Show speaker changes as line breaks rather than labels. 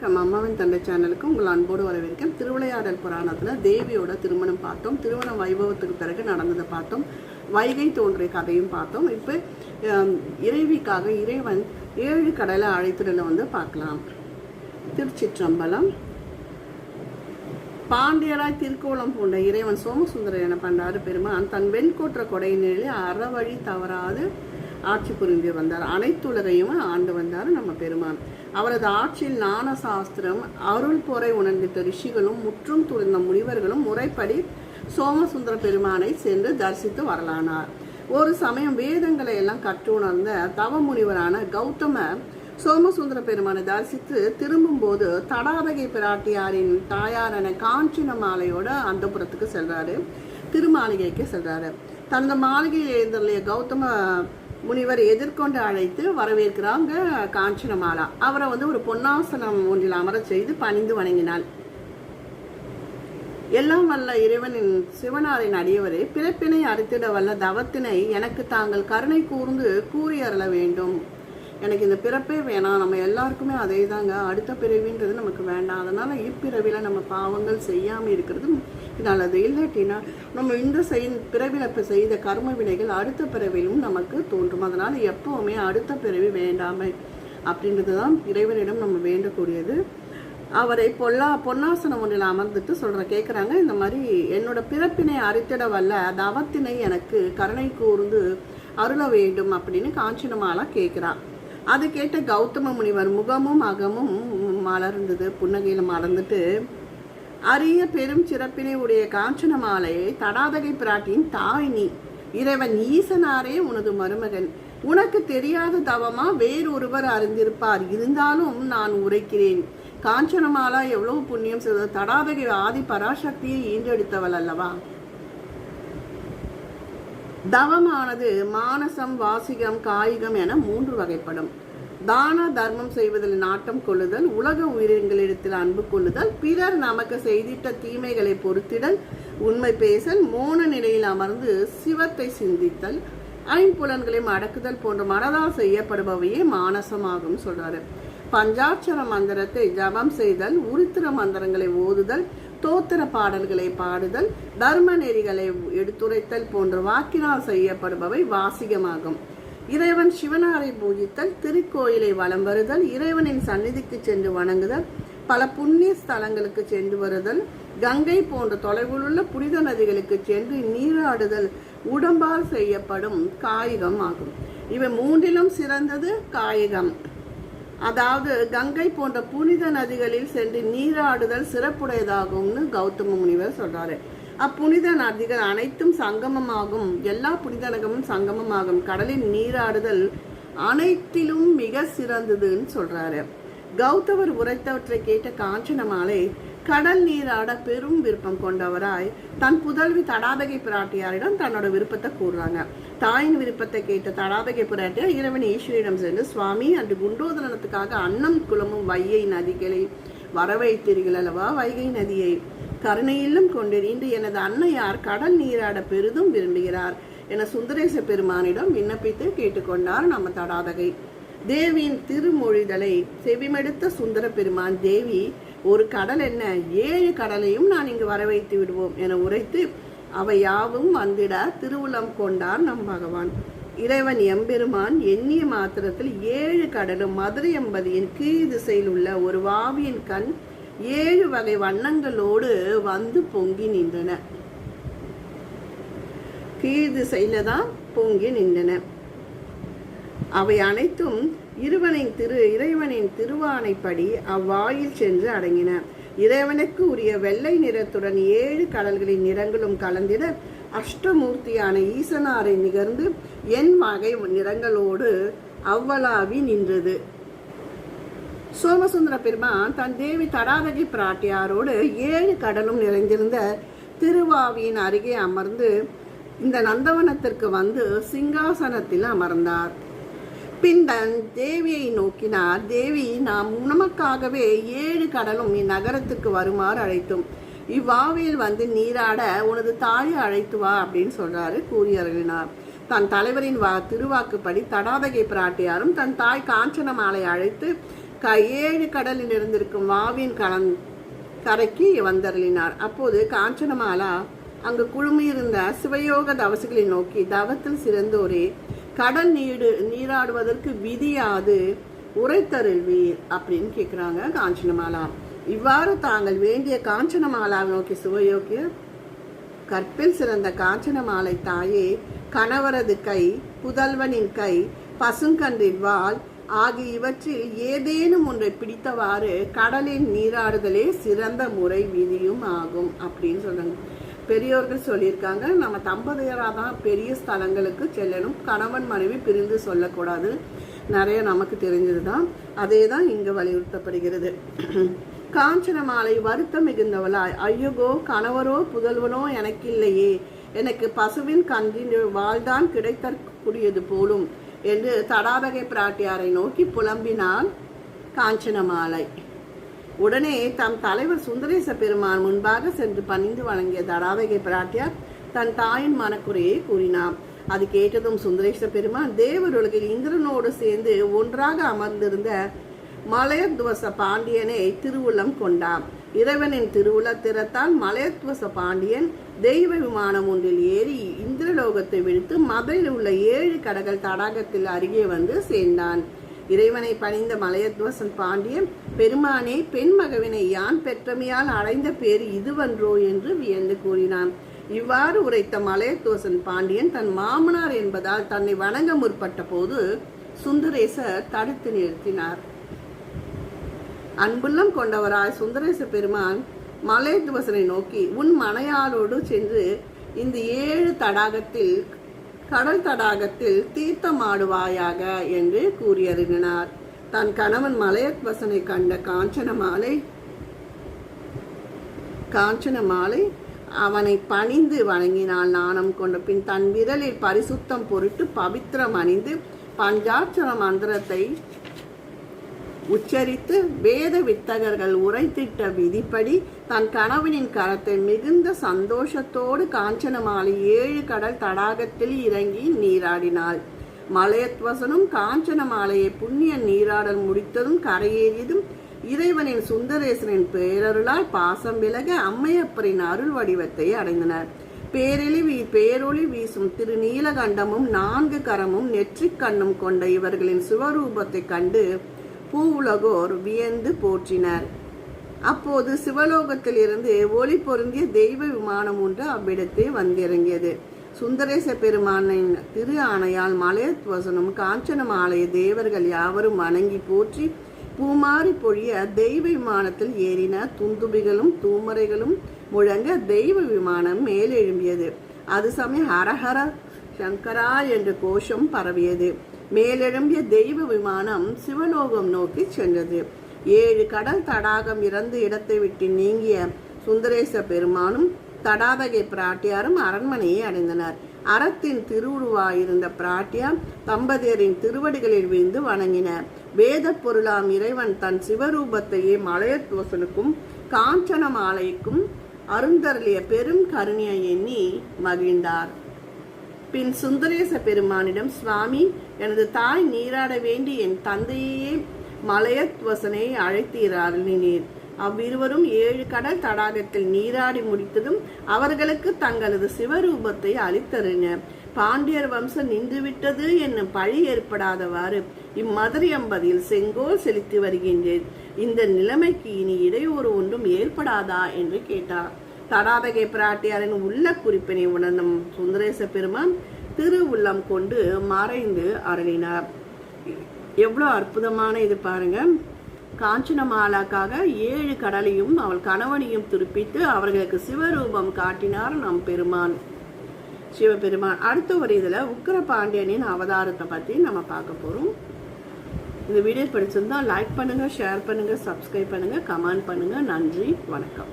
வணக்கம். அம்மாவின் தந்தை சேனலுக்கு உங்கள் அன்போடு வரவேற்கிறேன். திருவிளையாடல் புராணத்தில் தேவியோட திருமணம் பார்த்தோம். திருமண வைபவத்துக்கு பிறகு நடந்ததை பார்த்தோம். வைகை தோன்றிய கதையும் பார்த்தோம். இப்போ இறைவிக்காக இறைவன் ஏழு கடலை அழைத்துடலை வந்து பார்க்கலாம். திருச்சிற்றம்பலம். பாண்டியராய் திருக்கோலம் பூண்ட இறைவன் சோமசுந்தரர் என பண்டாரு பெருமான் தன் வெண்கோற்ற கொடையினிலே அறவழி தவறாது ஆட்சி புரிந்து வந்தார். அனைத்துலகையும் ஆண்டு வந்தார் நம்ம பெருமான். அவரது ஆட்சியில் ஞான சாஸ்திரம் அருள் பொறை உணர்ந்திட்ட ரிஷிகளும் முற்றும் துறந்த முனிவர்களும் முறைப்படி சோமசுந்தர பெருமானை சென்று தரிசித்து வரலானார். ஒரு சமயம் வேதங்களை எல்லாம் கற்று உணர்ந்த தவ முனிவரான கௌதமர் சோமசுந்தர பெருமானை தரிசித்து திரும்பும்போது தடாதகை பிராட்டியாரின் தாயாரான காஞ்சின மாலையோட அந்தபுரத்துக்கு செல்றாரு திருமாளிகைக்கு செல்றாரு. தந்த மாளிகையில் எழுந்தருளிய கௌதம முனிவர் எதிர்கொண்டு அழைத்து வரவேற்கிறாங்க காஞ்சனமாலா. அவரை வந்து ஒரு பொன்னாசனம் ஒன்றில் அமரச் செய்து பணிந்து வணங்கினாள். எல்லாம் வல்ல இறைவனின் சிவனாரின் அடியவரே பிறப்பினை அறுத்திட வல்ல தவத்தினை எனக்கு தாங்கள் கருணை கூர்ந்து கூறி அருள வேண்டும். எனக்கு இந்த பிறப்பே வேணாம். நம்ம எல்லாருக்குமே அதே தாங்க அடுத்த பிறவின்றது நமக்கு வேண்டாம். அதனால் இப்பிறவியில் நம்ம பாவங்கள் செய்யாமல் இருக்கிறது நல்லது. இல்லாட்டினா நம்ம இந்த செய் பிறவில இப்போ செய்த கர்ம வினைகள் அடுத்த பிறவிலும் நமக்கு தோன்றும். அதனால் எப்போவுமே அடுத்த பிறவி வேண்டாமை அப்படின்றது தான் இறைவனிடம் நம்ம வேண்டக்கூடியது. அவரை பொல்லா பொன்னாசனம் ஒன்றில் அமர்ந்துட்டு சொல்கிற கேட்குறாங்க இந்த மாதிரி என்னோட பிறப்பினை அரித்திட வல்ல தவத்தினை எனக்கு கருணை கூர்ந்து அருள வேண்டும் அப்படின்னு காஞ்சினமாலாம் கேட்குறான் அது கேட்ட கௌதம முனிவர் முகமும் அகமும் மலர்ந்தது. புன்னகையில் மலர்ந்துட்டு அரிய பெரும் சிறப்பினை உடைய காஞ்சனமாலையை தடாதகை பிராட்டியின் தாய் நீ. இறைவன் ஈசனாரே உனது மருமகன். உனக்கு தெரியாத தவமா வேறொருவர் அறிந்திருப்பார். இருந்தாலும் நான் உரைக்கிறேன். காஞ்சனமாலா எவ்வளவு புண்ணியம் செய்த தடாதகை ஆதி பராசக்தியை ஈன்றெடுத்தவள் அல்லவா? தவமானது மானசம் வாசிகம் காயிகம் என மூன்று வகைப்படும். தான தர்மம் செய்வதில் நாட்டம் கொள்ளுதல் உலக உயிரினங்களிடத்தில் அன்பு கொள்ளுதல் பிறர் நமக்கு செய்திட்ட தீமைகளை பொறுத்திடல் உண்மை பேசல் மோன நிலையில் அமர்ந்து சிவத்தை சிந்தித்தல் ஐம்புலன்களையும் அடக்குதல் போன்ற மனதால் செய்யப்படுபவையே மானசமாகும் சொல்றாரு. பஞ்சாட்சர மந்திரத்தை ஜபம் செய்தல் உருத்திர மந்திரங்களை ஓதுதல் தோத்திர பாடல்களை பாடுதல் தர்ம நெறிகளை எடுத்துரைத்தல் போன்ற வாக்கினால் செய்யப்படுபவை வாசிகமாகும். இறைவன் சிவனாரை பூஜித்தல் திருக்கோயிலை வலம் வருதல் இறைவனின் சந்நிதிக்கு சென்று வணங்குதல் பல புண்ணிய ஸ்தலங்களுக்கு சென்று வருதல் கங்கை போன்ற தொலைவில் உள்ள புனித நதிகளுக்கு சென்று நீராடுதல் உடம்பால் செய்யப்படும் காயகம் ஆகும். இவை மூன்றிலும் சிறந்தது காயிகம். அதாவது கங்கை போன்ற புனித நதிகளில் சென்று நீராடுதல் சிறப்புடையதாகும்னு கௌதம முனிவர் சொல்றாரு. அப்புனித நதிகள் அனைத்தும் சங்கமமாகும். எல்லா புனித நகமும் சங்கமமாகும். கடலின் நீராடுதல் அனைத்திலும் மிக சிறந்ததுன்னு சொல்றாரு. கௌதவர் உரைத்தவற்றை கேட்ட காஞ்சனமாலை கடல் நீராட பெரும் விருப்பம் கொண்டவராய் தன் புதல்வி தடாதகை பிராட்டியாரிடம் தன்னோட விருப்பத்தை கூறுறாங்க. தாயின் விருப்பத்தை கேட்ட தடாதகை பிராட்டியார் இரவன் ஈஸ்வரியிடம் சென்று சுவாமி அன்று குண்டோதனத்துக்காக அன்னம் குளமும் வையை நதிகளை வரவைத்தீர்கள் அல்லவா வைகை நதியை கருணையிலும் கொண்டு இன்று எனது அன்னையார் கடல் நீராட பெரிதும் விரும்புகிறார் என சுந்தரேச பெருமானிடம் விண்ணப்பித்து கேட்டுக்கொண்டார் நம்ம தடாதகை. தேவியின் திருமொழிதலை செவிமெடுத்த சுந்தர பெருமான் தேவி ஒரு கடல் என்ன? ஏழு கடலையும் நான் இங்கு வர வைத்து விடுவோம் என உரைத்து அவை யாவும் வந்திட திருவுளம் கொண்டார் நம் பகவான். இறைவன் எம்பெருமான் எண்ணிய மாத்திரத்தில் ஏழு கடலும் மதுரை எம்பதியின் கீழ் திசையில் உள்ள ஒரு வாவியின் கண் ஏழு வகை வண்ணங்களோடு வந்து பொங்கி நின்றன. கீழ் திசையில தான் பொங்கி நின்றன. அவை அனைத்தும் இருவனின் திரு இறைவனின் திருவானைப்படி அவ்வாயில் சென்று அடங்கின. இறைவனுக்கு உரிய வெள்ளை நிறத்துடன் ஏழு கடல்களின் நிறங்களும் கலந்திட அஷ்டமூர்த்தியான ஈசனாரை நிகர்ந்து என் வகை நிறங்களோடு அவ்வளாவி நின்றது. சோமசுந்தர பெருமான் தன் தேவி தடாதகி பிராட்டியாரோடு ஏழு கடலும் நிறைந்திருந்த திருவாவியின் அருகே அமர்ந்து இந்த நந்தவனத்திற்கு வந்து சிங்காசனத்தில் அமர்ந்தார். பின் தன் தேவியை நோக்கினார். தேவி நாம் உணமக்காகவே ஏழு கடலும் இந்நகரத்துக்கு வருமாறு அழைத்தோம். இவ்வாவியில் வந்து நீராட உனது தாயை அழைத்து வா அப்படின்னு சொல்றாரு கூறியருளினார் தன் தலைவரின் வா திருவாக்குப்படி தடாதகை பிராட்டியாரும் தன் தாய் காஞ்சனமாலை அழைத்து க ஏழு கடலில் இருந்திருக்கும் வாவின் கலந் கரைக்கு வந்தருளினார். அப்போது காஞ்சனமாலா அங்கு குழுமியிருந்த சிவயோக தவசுகளை நோக்கி தவத்தில் சிறந்தோரே கடல் நீடு நீராடுவதற்கு விதியாது உரைத்தருள்வீர் அப்படின்னு கேட்குறாங்க காஞ்சனமாலா. இவ்வாறு தாங்கள் வேண்டிய காஞ்சனமாலாவை நோக்கி சிவயோகிய கற்பில் சிறந்த காஞ்சனமாலை தாயே கணவரது கை புதல்வனின் கை பசுங்கன்றின் வால் ஆகிய இவற்றில் ஏதேனும் ஒன்றை பிடித்தவாறு கடலின் நீராடுதலே சிறந்த முறை விதியும் ஆகும் அப்படின்னு சொல்றாங்க. பெரியோர்கள் சொல்லியிருக்காங்க நம்ம தம்பதியராக தான் பெரிய ஸ்தலங்களுக்கு செல்லணும் கணவன் மனைவி பிரிந்து சொல்லக்கூடாது. நிறைய நமக்கு தெரிஞ்சது தான் அதே தான் இங்கு வலியுறுத்தப்படுகிறது. காஞ்சன மாலை வருத்தம் மிகுந்தவளாய் ஐயகோ கணவரோ புதல்வனோ எனக்கில்லையே. எனக்கு பசுவின் கன்றின் வாழ்தான் கிடைத்தக்கூடியது போலும். என்று தடாபகை பிராட்டியாரை நோக்கி புலம்பினாள் காஞ்சனமாலை. உடனே தம் தலைவர் சுந்தரேச பெருமான் முன்பாக சென்று பணிந்து வழங்கிய தடாபகை பிராட்டியார் தன் தாயின் மனக்குறையை கூறினார். அது கேட்டதும் சுந்தரேச பெருமான் தேவருலகில் இந்திரனோடு சேர்ந்து ஒன்றாக அமர்ந்திருந்த மலையத்வச பாண்டியனை திருவுள்ளம் கொண்டான் இறைவனின் திருவுளத்திறத்தால் மலையத்வச பாண்டியன் தெய்வ விமானம் ஒன்றில் ஏறி இந்திரலோகத்தை விடுத்து மதுரையில் உள்ள ஏழு கடகள் தடாகத்தில் அருகே வந்து சேர்ந்தான். இறைவனை பணிந்த மலையத்வசன் பாண்டியன் பெருமானே பெண் மகவினை யான் பெற்றமையால் அடைந்த பேர் இதுவன்றோ? என்று வியந்து கூறினான். இவ்வாறு உரைத்த மலையத்தோசன் பாண்டியன் தன் மாமனார் என்பதால் தன்னை வணங்க முற்பட்ட போது சுந்தரேசர் தடுத்து நிறுத்தினார். அன்புள்ளம் கொண்டவராய் சுந்தரேச பெருமான் மலையத்வசனை நோக்கி உன் மனையாளோடு சென்று இந்த ஏழு தடாகத்தில் கடல் தடாகத்தில் தீர்த்தமாடுவாயாக என்று கூறியறினார் தன் கணவன் மலையத்வசனை கண்ட காஞ்சன மாலை காஞ்சன மாலை அவனை பணிந்து வணங்கினாள் நாணம் கொண்ட பின் தன் விரலில் பரிசுத்தம் பொருட்டு பவித்திரம் அணிந்து பஞ்சாட்சர மந்திரத்தை உச்சரித்து வேத வித்தகர்கள் உரைத்திட்ட விதிப்படி தன் கணவனின் கரத்தை மிகுந்த சந்தோஷத்தோடு காஞ்சனமாலை ஏழு கடல் தடாகத்தில் இறங்கி நீராடினாள். மலையத்வசனும் காஞ்சனமாலையை புண்ணிய நீராடல் முடித்ததும் கரையேறியதும் இறைவனின் சுந்தரேசனின் பேரருளால் பாசம் விலக அம்மையப்பரின் அருள் வடிவத்தை அடைந்தனர். பேரெளி வீ பேரொளி வீசும் திரு நீலகண்டமும் நான்கு கரமும் நெற்றிக் கண்ணும் கொண்ட இவர்களின் சிவரூபத்தை கண்டு பூவுலகோர் வியந்து போற்றினர். அப்போது சிவலோகத்திலிருந்து ஒளி பொருந்திய தெய்வ விமானம் ஒன்று அவ்விடத்தே வந்திறங்கியது. சுந்தரேச பெருமானின் திரு ஆணையால் மலையத்வசனும் காஞ்சனம் ஆலய தேவர்கள் யாவரும் வணங்கி போற்றி பூமாரி பொழிய தெய்வ விமானத்தில் ஏறின துந்துபிகளும் தூமரைகளும் முழங்க தெய்வ விமானம் மேலெழும்பியது. அது சமயம் ஹரஹர சங்கரா என்ற கோஷம் பரவியது. மேலெழும்பிய தெய்வ விமானம் சிவலோகம் நோக்கி சென்றது. ஏழு கடல் தடாகம் இறந்து இடத்தை விட்டு நீங்கிய சுந்தரேச பெருமானும் தடாதகை பிராட்டியாரும் அரண்மனையை அடைந்தனர். அறத்தின் திருவுருவாயிருந்த பிராட்டியார் தம்பதியரின் திருவடிகளில் விழுந்து வணங்கினர். வேத பொருளாம் இறைவன் தன் சிவரூபத்தையே மலையத்வசனுக்கும் காஞ்சன மாலைக்கும் அருந்தருளிய பெரும் கருணையை எண்ணி மகிழ்ந்தார். பின் சுந்தரேச பெருமானிடம் சுவாமி எனது தாய் நீராட வேண்டி என் தந்தையே மலையத்வசனை அழைத்தீராளினீர் அவ்விருவரும் ஏழு கடல் தடாகத்தில் நீராடி முடித்ததும் அவர்களுக்கு தங்களது சிவரூபத்தை அளித்தருங்க பாண்டியர் வம்சம் நின்றுவிட்டது என்னும் பழி ஏற்படாதவாறு இம்மதுரை அம்பதியில் செங்கோல் செலுத்தி வருகின்றேன். இந்த நிலைமைக்கு இனி இடையூறு ஒன்றும் ஏற்படாதா? என்று கேட்டார். தடாதகை பிராட்டியாரின் உள்ள குறிப்பினை உணர்ந்தும் சுந்தரேச பெருமான் திரு உள்ளம் கொண்டு மறைந்து அருளினார். எவ்வளோ அற்புதமான இது பாருங்க. காஞ்சனமாலாக்காக ஏழு கடலையும் அவள் கணவனையும் துருப்பித்து அவர்களுக்கு சிவரூபம் காட்டினார் நம் பெருமான். சிவபெருமான் அடுத்த ஒரு இதில் உக்கரபாண்டியனின் அவதாரத்தை பற்றி நம்ம பார்க்க போகிறோம் இந்த வீடியோ பிடிச்சிருந்தா லைக் பண்ணுங்கள் ஷேர் பண்ணுங்கள் சப்ஸ்கிரைப் பண்ணுங்கள் கமெண்ட் பண்ணுங்கள் நன்றி வணக்கம்.